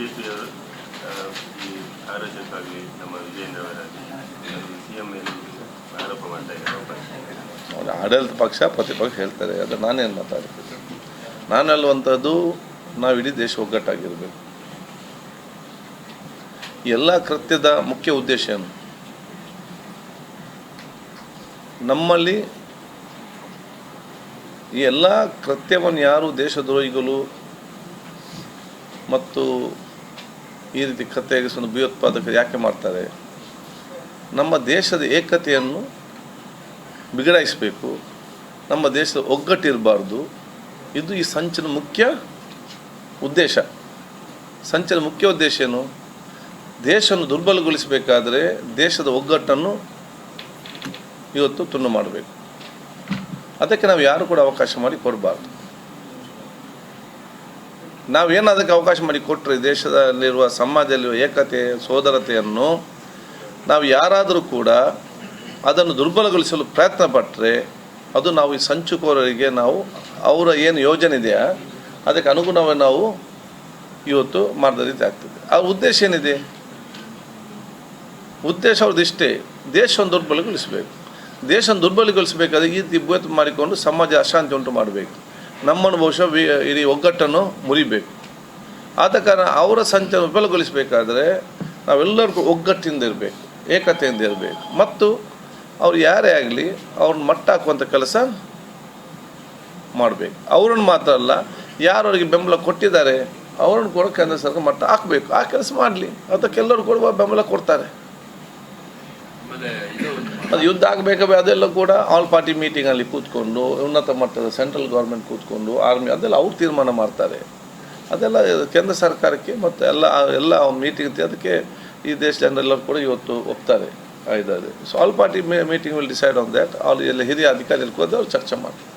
ಬಿಜೆಪಿಯವರು ಈ ನಮ್ಮ ಸಿ ಎಂ ಆರೋಪ ಮಾಡ್ತಾ ಇದ್ದಾರೆ ಆಡಳಿತ ಪಕ್ಷ, ಪ್ರತಿಪಕ್ಷ ಹೇಳ್ತಾರೆ, ಅದು ನಾನೇನು ಮಾತಾಡ್ತೀನಿ. ನಾನು ಹೇಳುವಂಥದ್ದು ನಾವು ಇಡೀ ದೇಶ ಒಗ್ಗಟ್ಟಾಗಿರಬೇಕು. ಎಲ್ಲ ಕೃತ್ಯದ ಮುಖ್ಯ ಉದ್ದೇಶ ಏನು? ನಮ್ಮಲ್ಲಿ ಈ ಎಲ್ಲ ಕೃತ್ಯವನ್ನು ಯಾರು ದೇಶದ್ರೋಹಿಗಳು ಮತ್ತು ಈ ರೀತಿ ಕತ್ತೆಗಿಸಲು ಭಯೋತ್ಪಾದಕರು ಯಾಕೆ ಮಾಡ್ತಾರೆ? ನಮ್ಮ ದೇಶದ ಏಕತೆಯನ್ನು ಬಿಗಡಾಯಿಸಬೇಕು. ನಮ್ಮ ದೇಶದ ಒಗ್ಗಟ್ಟಿರಬಾರ್ದು. ಇದು ಈ ಸಂಚಿನ ಮುಖ್ಯ ಉದ್ದೇಶ. ಸಂಚಿನ ಮುಖ್ಯ ಉದ್ದೇಶ ಏನು? ದೇಶವನ್ನು ದುರ್ಬಲಗೊಳಿಸಬೇಕಾದರೆ ದೇಶದ ಒಗ್ಗಟ್ಟನ್ನು ಇವತ್ತು ತುಂಡು ಮಾಡಬೇಕು. ಅದಕ್ಕೆ ನಾವು ಯಾರು ಕೂಡ ಅವಕಾಶ ಮಾಡಿ ಕೊಡಬಾರ್ದು. ನಾವೇನು ಅದಕ್ಕೆ ಅವಕಾಶ ಮಾಡಿ ಕೊಟ್ಟರೆ ದೇಶದಲ್ಲಿರುವ ಸಮಾಜದಲ್ಲಿರುವ ಏಕತೆ, ಸೋದರತೆಯನ್ನು ನಾವು ಯಾರಾದರೂ ಕೂಡ ಅದನ್ನು ದುರ್ಬಲಗೊಳಿಸಲು ಪ್ರಯತ್ನ ಪಟ್ಟರೆ ಅದು ನಾವು ಈ ಸಂಚುಕೋರರಿಗೆ ನಾವು ಅವರ ಏನು ಯೋಜನೆ ಇದೆಯಾ, ಅದಕ್ಕೆ ಅನುಗುಣವಾಗಿ ನಾವು ಇವತ್ತು ಮಾಡಿದ ಆಗ್ತದೆ. ಆ ಉದ್ದೇಶ ಏನಿದೆ? ಉದ್ದೇಶ ಅವ್ರದ್ದು ಇಷ್ಟೇ. ದೇಶವನ್ನು ದುರ್ಬಲಗೊಳಿಸಬೇಕು. ದೇಶವನ್ನು ದುರ್ಬಲಗೊಳಿಸಬೇಕಾದ ಈ ರೀತಿ ಮಾಡಿಕೊಂಡು ಸಮಾಜ ಅಶಾಂತಿ ಉಂಟು ಮಾಡಬೇಕು. ನಮ್ಮನ್ನು ಬಹುಶಃ ಇಡೀ ಒಗ್ಗಟ್ಟನ್ನು ಮುರಿಬೇಕು. ಆದ ಕಾರಣ ಅವರ ಸಂಚನ್ನು ವಿಫಲಗೊಳಿಸಬೇಕಾದ್ರೆ ನಾವೆಲ್ಲರಿಗೂ ಒಗ್ಗಟ್ಟಿಂದ ಇರಬೇಕು, ಏಕತೆಯಿಂದ ಇರಬೇಕು. ಮತ್ತು ಅವ್ರು ಯಾರೇ ಆಗಲಿ ಅವ್ರನ್ನ ಮಟ್ಟ ಹಾಕುವಂಥ ಕೆಲಸ ಮಾಡಬೇಕು. ಅವ್ರನ್ನ ಮಾತ್ರ ಅಲ್ಲ, ಯಾರು ಅವರಿಗೆ ಬೆಂಬಲ ಕೊಟ್ಟಿದ್ದಾರೆ, ಅವ್ರನ್ನ ಕೂಡ ಕೇಂದ್ರ ಸರ್ಕಾರ ಮಟ್ಟ ಹಾಕಬೇಕು. ಆ ಕೆಲಸ ಮಾಡಲಿ. ಅದಕ್ಕೆಲ್ಲರೂ ಕೂಡ ಬೆಂಬಲ ಕೊಡ್ತಾರೆ. ಅದು ಯುದ್ಧ ಆಗಬೇಕಾದ್ರೆ ಅದೆಲ್ಲ ಕೂಡ ಆಲ್ ಪಾರ್ಟಿ ಮೀಟಿಂಗಲ್ಲಿ ಕೂತ್ಕೊಂಡು, ಉನ್ನತ ಮಟ್ಟದ ಸೆಂಟ್ರಲ್ ಗೌರ್ಮೆಂಟ್ ಕೂತ್ಕೊಂಡು ಆರ್ಮಿ ಅದೆಲ್ಲ ಅವ್ರು ತೀರ್ಮಾನ ಮಾಡ್ತಾರೆ. ಅದೆಲ್ಲ ಕೇಂದ್ರ ಸರ್ಕಾರಕ್ಕೆ ಮತ್ತು ಎಲ್ಲ ಎಲ್ಲ ಮೀಟಿಂಗ್ ಅದಕ್ಕೆ ಈ ದೇಶ ಜನರೆಲ್ಲರೂ ಕೂಡ ಇವತ್ತು ಒಪ್ತಾರೆ, ಇದ್ದಾರೆ. So all party meeting will decide on that all ಎಲ್ಲ ಹಿರಿಯ ಅಧಿಕಾರಿಗಳು ಕೂಡ ಅವ್ರು ಚರ್ಚೆ ಮಾಡ್ತಾರೆ.